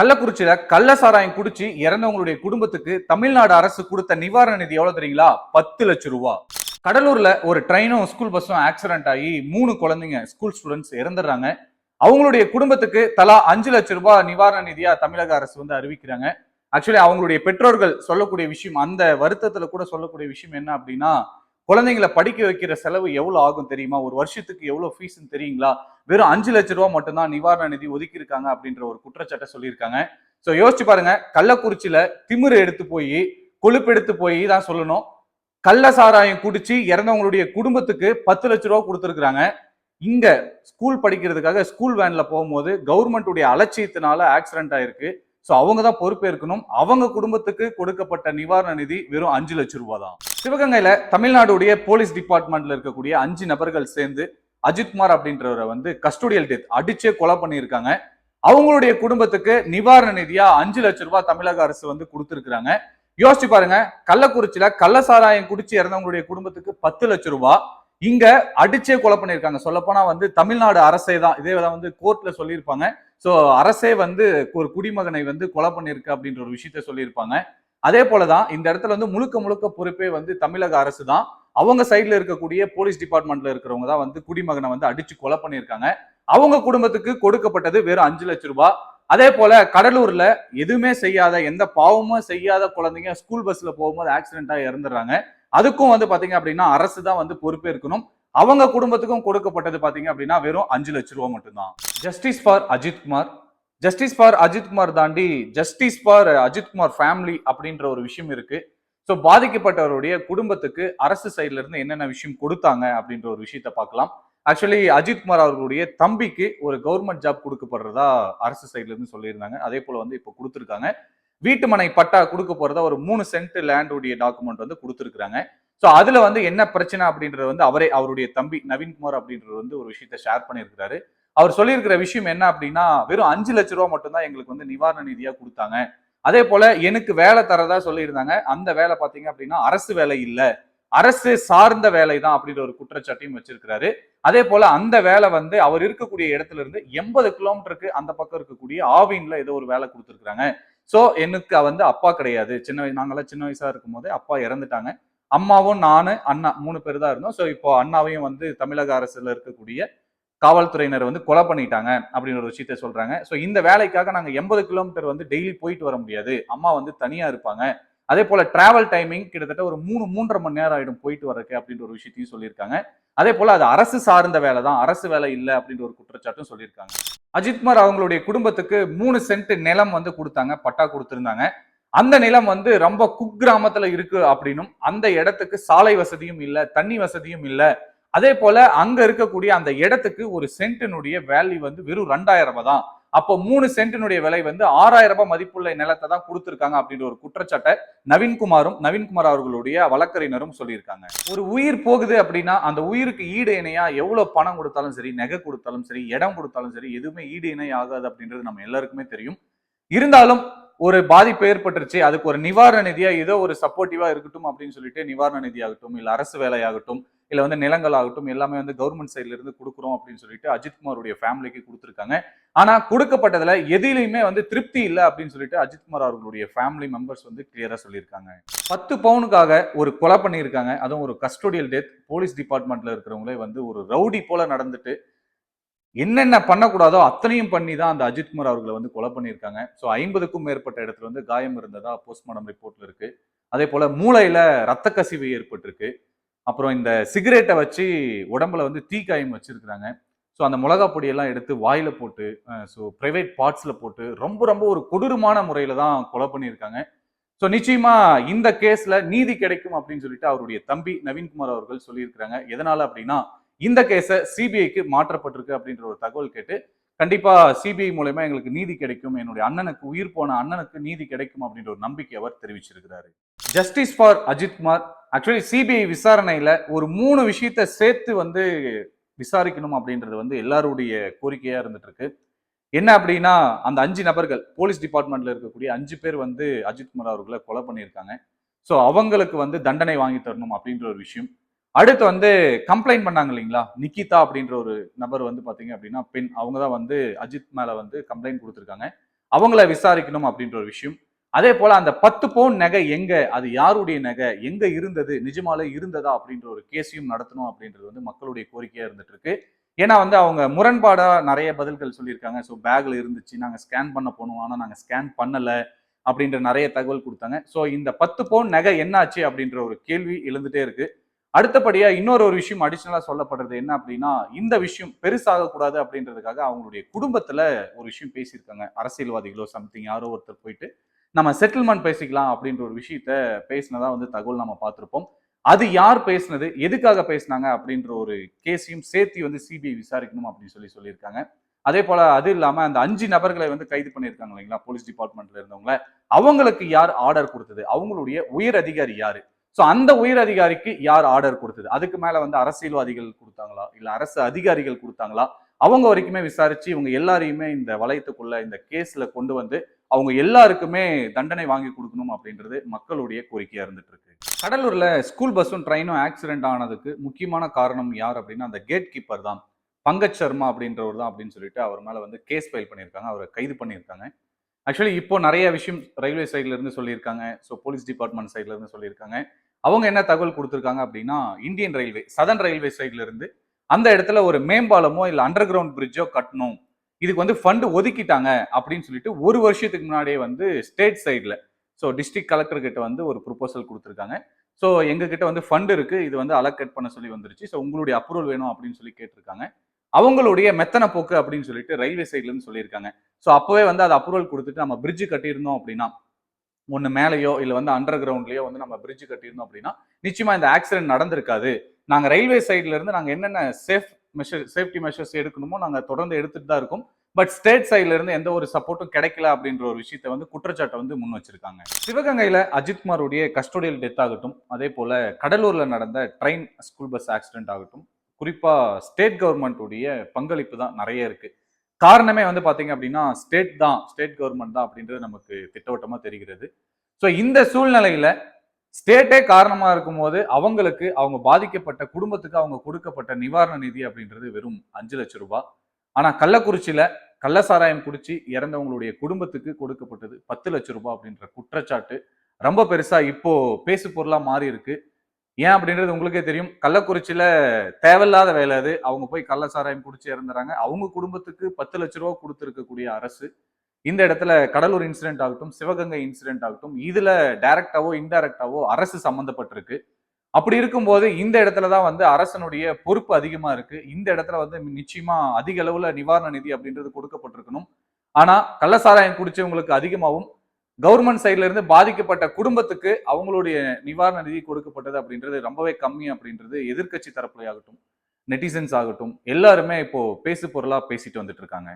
கள்ளக்குறிச்சியில கள்ள சாராயம் குடிச்சு இறந்தவங்களுடைய குடும்பத்துக்கு தமிழ்நாடு அரசு கொடுத்த நிவாரண நிதி எவ்வளவு தெரியுங்களா? பத்து லட்சம் ரூபா. கடலூர்ல ஒரு ட்ரெயினும் ஸ்கூல் பஸ்ஸும் ஆக்சிடென்ட் ஆகி மூணு குழந்தைங்க ஸ்கூல் ஸ்டூடெண்ட்ஸ் இறந்துடுறாங்க. அவங்களுடைய குடும்பத்துக்கு தலா அஞ்சு லட்சம் ரூபாய் நிவாரண நிதியா தமிழக அரசு வந்து அறிவிக்கிறாங்க. ஆக்சுவலி அவங்களுடைய பெற்றோர்கள் சொல்லக்கூடிய விஷயம் அந்த வருத்தத்துல கூட சொல்லக்கூடிய விஷயம் என்ன அப்படின்னா குழந்தைங்களை படிக்க வைக்கிற செலவு எவ்வளோ ஆகும் தெரியுமா? ஒரு வருஷத்துக்கு எவ்வளோ ஃபீஸ்ன்னு தெரியுங்களா? வெறும் அஞ்சு லட்ச ரூபா மட்டும்தான் நிவாரண நிதி ஒதுக்கியிருக்காங்க அப்படின்ற ஒரு குற்றச்சாட்டை சொல்லியிருக்காங்க. ஸோ யோசிச்சு பாருங்க. கள்ளக்குறிச்சியில திமிரு எடுத்து போய் கொழுப்பு எடுத்து போய் தான் சொல்லணும். கள்ள சாராயம் குடிச்சு இறந்தவங்களுடைய குடும்பத்துக்கு பத்து லட்ச ரூபா கொடுத்துருக்குறாங்க. இங்க ஸ்கூல் படிக்கிறதுக்காக ஸ்கூல் வேன்ல போகும்போது கவர்மெண்ட்டுடைய அலட்சியத்தினால ஆக்சிடென்ட் ஆயிருக்கு. ஸோ அவங்க தான் பொறுப்பேற்கணும். அவங்க குடும்பத்துக்கு கொடுக்கப்பட்ட நிவாரண நிதி வெறும் அஞ்சு லட்ச ரூபா தான். சிவகங்கையில தமிழ்நாடுடைய போலீஸ் டிபார்ட்மெண்ட்ல இருக்கக்கூடிய அஞ்சு நபர்கள் சேர்ந்து அஜித்குமார் அப்படின்றவரை வந்து கஸ்டோடியல் டெத் அடிச்சே கொலை பண்ணியிருக்காங்க. அவங்களுடைய குடும்பத்துக்கு நிவாரண நிதியா அஞ்சு லட்சம் ரூபாய் தமிழக அரசு வந்து கொடுத்துருக்காங்க யோசிச்சு பாருங்க கள்ளக்குறிச்சியில கள்ள சாராயம் குடிச்சு இறந்தவங்களுடைய குடும்பத்துக்கு பத்து லட்சம் ரூபாய் இங்க அடிச்சே கொலை பண்ணியிருக்காங்க. சொல்லப்போனா வந்து தமிழ்நாடு அரசே தான். இதே தான் வந்து கோர்ட்ல சொல்லியிருப்பாங்க. ஸோ அரசே வந்து ஒரு குடிமகனை வந்து கொலை பண்ணியிருக்கு அப்படின்ற ஒரு விஷயத்த சொல்லியிருப்பாங்க. அதே போலதான் இந்த இடத்துல வந்து முழுக்க முழுக்க பொறுப்பே வந்து தமிழக அரசு தான் அவங்க சைட்ல இருக்கக்கூடிய போலீஸ் டிபார்ட்மெண்ட்ல இருக்கிறவங்க தான் வந்து குடிமகனை வந்து அடிச்சு கொலை பண்ணியிருக்காங்க. அவங்க குடும்பத்துக்கு கொடுக்கப்பட்டது வெறும் அஞ்சு லட்சம் ரூபாய் அதே போல கடலூர்ல எதுவுமே செய்யாத எந்த பாவமும் செய்யாத குழந்தைங்க ஸ்கூல் பஸ்ல போகும்போது ஆக்சிடென்டா இறந்துடுறாங்க. அதுக்கும் வந்து பாத்தீங்க அப்படின்னா அரசு தான் வந்து பொறுப்பேற்கணும் அவங்க குடும்பத்துக்கும் கொடுக்கப்பட்டது பாத்தீங்க அப்படின்னா வெறும் அஞ்சு லட்சம் ரூபாய் மட்டும்தான். Justice for Ajith Kumar justice for Ajith Kumar தாண்டி justice for Ajith Kumar family அப்படின்ற ஒரு விஷயம் இருக்கு. ஸோ பாதிக்கப்பட்டவருடைய குடும்பத்துக்கு அரசு சைட்ல இருந்து என்னென்ன விஷயம் கொடுத்தாங்க அப்படின்ற ஒரு விஷயத்த பார்க்கலாம். ஆக்சுவலி அஜித்குமார் அவர்களுடைய தம்பிக்கு ஒரு கவர்மெண்ட் ஜாப் கொடுக்கப்படுறதா அரசு சைட்ல இருந்து சொல்லியிருந்தாங்க. அதே போல வந்து இப்போ கொடுத்துருக்காங்க. வீட்டு மனை பட்டா கொடுக்க போறதா ஒரு மூணு சென்ட் லேண்டுடைய டாக்குமெண்ட் வந்து கொடுத்துருக்காங்க ஸோ அதுல வந்து என்ன பிரச்சனை அப்படின்றது வந்து அவரே அவருடைய தம்பி நவீன்குமார் அப்படின்றது வந்து ஒரு விஷயத்த ஷேர் பண்ணியிருக்கிறாரு. அவர் சொல்லியிருக்கிற விஷயம் என்ன அப்படின்னா வெறும் அஞ்சு லட்ச ரூபா மட்டும்தான் எங்களுக்கு வந்து நிவாரண நிதியா கொடுத்தாங்க. அதே போல எனக்கு வேலை தரதா சொல்லியிருந்தாங்க. அந்த வேலை பாத்தீங்க அப்படின்னா அரசு வேலை இல்லை. அரசு சார்ந்த வேலை தான் அப்படின்ற ஒரு குற்றச்சாட்டையும் வச்சிருக்கிறாரு. அதே போல அந்த வேலை வந்து அவர் இருக்கக்கூடிய இடத்துல இருந்து எண்பது கிலோமீட்டருக்கு அந்த பக்கம் இருக்கக்கூடிய ஆவின்ல ஏதோ ஒரு வேலை கொடுத்துருக்காங்க சோ எனக்கு வந்து அப்பா கிடையாது. சின்ன வயசு நாங்கெல்லாம் சின்ன வயசா இருக்கும் போதே அப்பா இறந்துட்டாங்க. அம்மாவும் நானும் அண்ணா மூணு பேர் தான் இருந்தோம். ஸோ இப்போ அண்ணாவையும் வந்து தமிழக அரசுல இருக்கக்கூடிய காவல்துறையினர் வந்து கொலை பண்ணிட்டாங்க அப்படின்னு ஒரு விஷயத்த சொல்றாங்க. ஸோ இந்த வேலைக்காக நாங்கள் எண்பது கிலோமீட்டர் வந்து டெய்லி போயிட்டு வர முடியாது. அம்மா வந்து தனியா இருப்பாங்க. அதே போல டிராவல் டைமிங் கிட்டத்தட்ட ஒரு மூணு மூன்றரை மணி நேரம் ஆயிடும் போயிட்டு வரக்கு அப்படின்ற ஒரு விஷயத்தையும் சொல்லியிருக்காங்க. அதே போல அது அரசு சார்ந்த வேலை தான். அரசு வேலை இல்லை அப்படின்ற ஒரு குற்றச்சாட்டும் சொல்லியிருக்காங்க. அஜித்குமார் அவங்களுடைய குடும்பத்துக்கு மூணு சென்ட் நிலம் வந்து கொடுத்தாங்க. பட்டா கொடுத்துருந்தாங்க. அந்த நிலம் வந்து ரொம்ப குக்கிராமத்துல இருக்கு அப்படின்னும் அந்த இடத்துக்கு சாலை வசதியும் இல்லை தண்ணி வசதியும் இல்லை. அதே போல அங்க இருக்கக்கூடிய அந்த இடத்துக்கு ஒரு சென்ட்டினுடைய வேல்யூ வந்து வெறும் ரெண்டாயிரம் ரூபாய் தான். அப்போ மூணு சென்ட்டினுடைய விலை வந்து ஆறாயிரம் ரூபாய் மதிப்புள்ள நிலத்தை தான் கொடுத்துருக்காங்க அப்படின்ற ஒரு குற்றச்சாட்டை நவீன்குமாரும் நவீன்குமார் அவர்களுடைய வழக்கறிஞரும் சொல்லியிருக்காங்க. ஒரு உயிர் போகுது அப்படின்னா அந்த உயிருக்கு ஈடு இணையா எவ்வளவு பணம் கொடுத்தாலும் சரி நகை கொடுத்தாலும் சரி இடம் கொடுத்தாலும் சரி எதுவுமே ஈடு இணை ஆகாது அப்படின்றது நம்ம எல்லாருக்குமே தெரியும். இருந்தாலும் ஒரு பாதிப்பு ஏற்பட்டுருச்சு அதுக்கு ஒரு நிவாரண நிதியா ஏதோ ஒரு சப்போர்ட்டிவா இருக்கட்டும் அப்படின்னு சொல்லிட்டு நிவாரண நிதி ஆகட்டும் இல்ல அரசு வேலையாகட்டும் இல்லை வந்து நிலங்கள் ஆகட்டும் எல்லாமே வந்து கவர்மெண்ட் சைட்ல இருந்து கொடுக்குறோம் அப்படின்னு சொல்லிட்டு அஜித்குமாருடைய ஃபேமிலிக்கு கொடுத்துருக்காங்க. ஆனா கொடுக்கப்பட்டதுல எதிலையுமே வந்து திருப்தி இல்லை அப்படின்னு சொல்லிட்டு அஜித்குமார் அவர்களுடைய ஃபேமிலி மெம்பர்ஸ் வந்து கிளியரா சொல்லியிருக்காங்க. பத்து பவுனுக்காக ஒரு கொலை பண்ணியிருக்காங்க. அதுவும் ஒரு கஸ்டோடியல் டெத் போலீஸ் டிபார்ட்மெண்ட்ல இருக்கிறவங்களே வந்து ஒரு ரவுடி போல நடந்துட்டு என்னென்ன பண்ணக்கூடாதோ அத்தனையும் பண்ணி தான் அந்த அஜித்குமார் அவர்களை வந்து கொலை பண்ணியிருக்காங்க. ஸோ ஐம்பதுக்கும் மேற்பட்ட இடத்துல வந்து காயம் இருந்ததா போஸ்ட்மார்டம் ரிப்போர்ட்ல இருக்கு. அதே போல மூளையில ரத்த கசிவு ஏற்பட்டிருக்கு. அப்புறம் இந்த சிகரெட்டை வச்சு உடம்புல வந்து தீக்காயம் வச்சிருக்கிறாங்க. ஸோ அந்த மிளகா பொடியெல்லாம் எடுத்து வாயில போட்டு ஸோ ப்ரைவேட் பார்ட்ஸில் போட்டு ரொம்ப ரொம்ப ஒரு கொடூரமான முறையில தான் கொலை பண்ணியிருக்காங்க. ஸோ நிச்சயமா இந்த கேஸ்ல நீதி கிடைக்கும் அப்படின்னு சொல்லிட்டு அவருடைய தம்பி நவீன்குமார் அவர்கள் சொல்லியிருக்கிறாங்க. எதனால அப்படின்னா இந்த கேஸை சிபிஐக்கு மாற்றப்பட்டிருக்கு அப்படின்ற ஒரு தகவல் கேட்டு கண்டிப்பா சிபிஐ மூலயமா எங்களுக்கு நீதி கிடைக்கும். என்னுடைய அண்ணனுக்கு உயிர் போன அண்ணனுக்கு நீதி கிடைக்கும் அப்படின்ற ஒரு நம்பிக்கை அவர் தெரிவிச்சிருக்கிறாரு. Justice for Ajithkumar actually CBI விசாரணையில ஒரு மூணு விஷயத்த சேர்த்து வந்து விசாரிக்கணும் அப்படின்றது வந்து எல்லாருடைய கோரிக்கையா இருந்துட்டு இருக்கு என்ன அப்படின்னா அந்த அஞ்சு நபர்கள் போலீஸ் டிபார்ட்மெண்ட்ல இருக்கக்கூடிய அஞ்சு பேர் வந்து அஜித்குமார் அவர்களை கொலை பண்ணியிருக்காங்க. ஸோ அவங்களுக்கு வந்து தண்டனை வாங்கி தரணும் அப்படின்ற ஒரு விஷயம். அடுத்து வந்து கம்ப்ளைண்ட் பண்ணாங்க இல்லைங்களா? நிக்கிதா அப்படின்ற ஒரு நபர் வந்து பார்த்தீங்க அப்படின்னா பெண். அவங்க தான் வந்து அஜித் மேலே வந்து கம்ப்ளைண்ட் கொடுத்துருக்காங்க. அவங்கள விசாரிக்கணும் அப்படின்ற ஒரு விஷயம். அதே போல் அந்த பத்து பவுன் நகை எங்கே? அது யாருடைய நகை? எங்கே இருந்தது? நிஜமாலே இருந்ததா அப்படின்ற ஒரு கேஸையும் நடத்தணும் அப்படின்றது வந்து மக்களுடைய கோரிக்கையாக இருந்துட்டு இருக்கு. ஏன்னா வந்து அவங்க முரண்பாடாக நிறைய பதில்கள் சொல்லியிருக்காங்க. ஸோ பேக்கில் இருந்துச்சு. நாங்கள் ஸ்கேன் பண்ண போனோம். ஆனால் நாங்கள் ஸ்கேன் பண்ணலை அப்படின்ற நிறைய தகவல் கொடுத்தாங்க. ஸோ இந்த பத்து பவுன் நகை என்னாச்சு அப்படின்ற ஒரு கேள்வி எழுந்துட்டே இருக்குது அடுத்தபடியா இன்னொரு ஒரு விஷயம் அடிஷனலா சொல்லப்படுறது என்ன அப்படின்னா இந்த விஷயம் பெருசாக கூடாது அப்படின்றதுக்காக அவங்களுடைய குடும்பத்துல ஒரு விஷயம் பேசியிருக்காங்க. அரசியல்வாதிகளோ சம்திங் யாரோ ஒருத்தர் போயிட்டு நம்ம செட்டில்மெண்ட் பேசிக்கலாம் அப்படின்ற ஒரு விஷயத்த பேசினதா வந்து தகவல் நம்ம பார்த்திருப்போம். அது யார் பேசினது எதுக்காக பேசினாங்க அப்படின்ற ஒரு கேஸையும் சேர்த்து வந்து சிபிஐ விசாரிக்கணும் அப்படின்னு சொல்லி சொல்லியிருக்காங்க. அதே போல அது இல்லாம அந்த அஞ்சு நபர்களை வந்து கைது பண்ணியிருக்காங்க இல்லைங்களா? போலீஸ் டிபார்ட்மெண்ட்ல இருந்தவங்கள. அவங்களுக்கு யார் ஆர்டர் கொடுத்தது? அவங்களுடைய உயர் அதிகாரி யாரு? ஸோ அந்த உயர் அதிகாரிக்கு யார் ஆர்டர் கொடுத்தது? அதுக்கு மேலே வந்து அரசியல்வாதிகள் கொடுத்தாங்களா? இல்லை அரசு அதிகாரிகள் கொடுத்தாங்களா? அவங்க வரைக்குமே விசாரிச்சு இவங்க எல்லாரையுமே இந்த வளையத்துக்குள்ள இந்த கேஸ்ல கொண்டு வந்து அவங்க எல்லாருக்குமே தண்டனை வாங்கி கொடுக்கணும் அப்படின்றது மக்களுடைய கோரிக்கையா இருந்துட்டு இருக்கு கடலூர்ல ஸ்கூல் பஸ்ஸும் ட்ரெயினும் ஆக்சிடென்ட் ஆனதுக்கு முக்கியமான காரணம் யார் அப்படின்னா அந்த கேட் கீப்பர் தான். பங்கஜ் சர்மா அப்படின்றவர் தான் அப்படின்னு சொல்லிட்டு அவர் மேல வந்து கேஸ் ஃபைல் பண்ணியிருக்காங்க. அவரை கைது பண்ணியிருக்காங்க. ஆக்சுவலி இப்போ நிறைய விஷயம் ரயில்வே சைட்ல இருந்து சொல்லியிருக்காங்க. ஸோ போலீஸ் டிபார்ட்மெண்ட் சைட்ல இருந்து சொல்லியிருக்காங்க. அவங்க என்ன தகவல் கொடுத்துருக்காங்க அப்படின்னா இந்தியன் ரயில்வே சதன் ரயில்வே சைட்ல இருந்து அந்த இடத்துல ஒரு மேம்பாலமோ இல்லை அண்டர் கிரவுண்ட் பிரிட்ஜோ கட்டணும். இதுக்கு வந்து ஃபண்டு ஒதுக்கிட்டாங்க அப்படின்னு சொல்லிட்டு ஒரு வருஷத்துக்கு முன்னாடியே வந்து ஸ்டேட் சைடில் ஸோ டிஸ்ட்ரிக்ட் கலெக்டர்கிட்ட வந்து ஒரு ப்ரொபோசல் கொடுத்துருக்காங்க. ஸோ எங்ககிட்ட வந்து ஃபண்ட் இருக்குது இது வந்து அலோகேட் பண்ண சொல்லி வந்துருச்சு. ஸோ உங்களுடைய அப்ரூவல் வேணும் அப்படின்னு சொல்லி கேட்டிருக்காங்க. அவங்களுடைய மெத்தன போக்கு அப்படின்னு சொல்லிட்டு ரயில்வே சைட்லேருந்து சொல்லியிருக்காங்க. ஸோ அப்போவே வந்து அது அப்ரூவல் கொடுத்துட்டு நம்ம பிரிட்ஜ் கட்டியிருந்தோம் அப்படின்னா ஒன்று மேலேயோ இல்லை வந்து அண்டர் கிரவுண்ட்லேயோ வந்து நம்ம பிரிட்ஜ் கட்டியிருந்தோம் அப்படின்னா நிச்சயமாக இந்த ஆக்சிடென்ட் நடந்திருக்காது. நாங்கள் ரயில்வே சைட்லேருந்து இருந்து என்னென்ன சேஃப் மெஷர் சேஃப்டி மெஷர்ஸ் எடுக்கணுமோ நாங்கள் தொடர்ந்து எடுத்துட்டு தான் இருக்கோம். பட் ஸ்டேட் சைட்ல இருந்து எந்த ஒரு சப்போர்ட்டும் கிடைக்கல அப்படின்ற ஒரு விஷயத்த வந்து குற்றச்சாட்டை வந்து முன் வச்சிருக்காங்க. சிவகங்கையில அஜித்குமாருடைய கஸ்டோடியல் டெத் ஆகட்டும் அதே போல கடலூர்ல நடந்த ட்ரெயின் ஸ்கூல் பஸ் ஆக்சிடென்ட் ஆகட்டும் குறிப்பா ஸ்டேட் கவர்மெண்ட்டுடைய பங்களிப்பு தான் நிறைய இருக்கு. காரணமே வந்து பார்த்தீங்க அப்படின்னா ஸ்டேட் தான் ஸ்டேட் கவர்மெண்ட் தான் அப்படின்றது நமக்கு திட்டவட்டமாக தெரிகிறது. ஸோ இந்த சூழ்நிலையில ஸ்டேட்டே காரணமாக இருக்கும்போது அவங்களுக்கு அவங்க பாதிக்கப்பட்ட குடும்பத்துக்கு அவங்க கொடுக்கப்பட்ட நிவாரண நிதி அப்படின்றது வெறும் அஞ்சு லட்சம் ரூபாய் ஆனால் கள்ளக்குறிச்சியில் கள்ள சாராயம் குடிச்சு இறந்தவங்களுடைய குடும்பத்துக்கு கொடுக்கப்பட்டது பத்து லட்சம் ரூபாய் அப்படின்ற குற்றச்சாட்டு ரொம்ப பெருசாக இப்போ பேசு பொருளாக மாறி இருக்கு ஏன் அப்படின்றது உங்களுக்கே தெரியும். கள்ளக்குறிச்சியில் தேவையில்லாத வேலை அது. அவங்க போய் கள்ள சாராயம் குடிச்சு இறந்துறாங்க. அவங்க குடும்பத்துக்கு பத்து லட்ச ரூபா கொடுத்துருக்கக்கூடிய அரசு இந்த இடத்துல கடலூர் இன்சிடென்ட் ஆகட்டும் சிவகங்கை இன்சிடென்ட் ஆகட்டும் இதுல டைரக்டாவோ இன்டைரக்டாவோ அரசு சம்மந்தப்பட்டிருக்கு. அப்படி இருக்கும்போது இந்த இடத்துல தான் வந்து அரசனுடைய பொறுப்பு அதிகமா இருக்கு. இந்த இடத்துல வந்து நிச்சயமா அதிக அளவுல நிவாரண நிதி அப்படின்றது கொடுக்கப்பட்டிருக்கணும். ஆனா கள்ளசாராயம் குடிச்சவங்களுக்கு அதிகமாகவும் கவர்மெண்ட் சைட்ல இருந்து பாதிக்கப்பட்ட குடும்பத்துக்கு அவங்களுடைய நிவாரண நிதி கொடுக்கப்பட்டது அப்படின்றது ரொம்பவே கம்மி அப்படின்றது எதிர்க்கட்சி தரப்புலையாகட்டும் நெட்டிசன்ஸ் ஆகட்டும் எல்லாருமே இப்போ பேசு பொருளா பேசிட்டு வந்துட்டு இருக்காங்க.